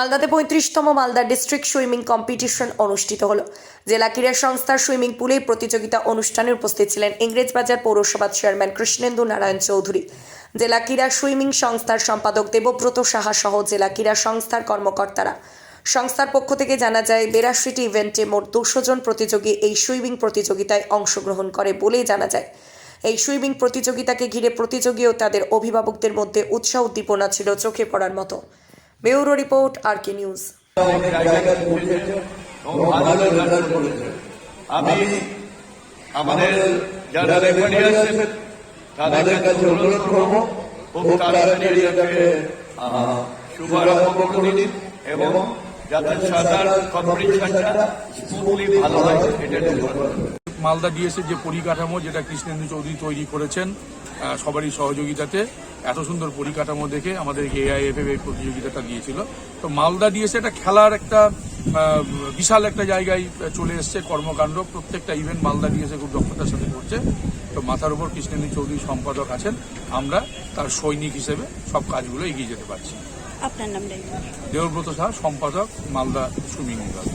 মালদাতে পঁয়ত্রিশতম Malda district swimming competition অনুষ্ঠিত হলো। জেলা ক্রীড়া সংস্থার সুইমিং পুলে প্রতিযোগিতা অনুষ্ঠানে উপস্থিত ছিলেন ইংরেজবাজার পৌরসভার চেয়ারম্যান কৃষ্ণেন্দু নারায়ণ চৌধুরী। জেলা ক্রীড়া সুইমিং সংস্থার সম্পাদক দেবব্রত সাহা সহ জেলা ক্রীড়া সংস্থার কর্মকর্তারা। সংস্থার পক্ষ থেকে জানা যায়, বেরাশিটি ইভেন্টে মোট দুশো জন প্রতিযোগী এই সুইমিং প্রতিযোগিতায় অংশগ্রহণ করে বলেই জানা যায়। এই সুইমিং প্রতিযোগিতাকে ঘিরে প্রতিযোগী ও তাদের অভিভাবকদের মধ্যে উৎসাহ উদ্দীপনা ছিল চোখে পড়ার মতো। Bureau report R K News. আমি আমাদের যারা আছেন, তাদের কাছে অনুরোধ করব, খুব তাড়াতাড়ি এটাকে শুভারম্ভ করে দিন এবং যাতে সাধারণ কম্পিটিশনটা স্মুথলি ভালো হয় এটা মালদা ডিএসের যে পরিকাঠামো যেটা কৃষ্ণেন্দু চৌধুরী তৈরি করেছেন সবারই সহযোগিতাতে এত সুন্দর পরিকাঠামো দেখে আমাদের এআইএফএফ এই প্রতিযোগিতাটা দিয়েছিল। তো মালদা ডিএসে একটা খেলার একটা বিশাল একটা জায়গায় চলে এসছে কর্মকাণ্ড। প্রত্যেকটা ইভেন্ট মালদা ডিএসে খুব দক্ষতার সাথে করছে। তো মাথার উপর কৃষ্ণেন্দু চৌধুরী সম্পাদক আছেন। আমরা তার সৈনিক হিসেবে সব কাজগুলো এগিয়ে যেতে পারছি। আপনার নাম দেবব্রত সাহা সম্পাদক মালদা সুইমিং বিভাগ।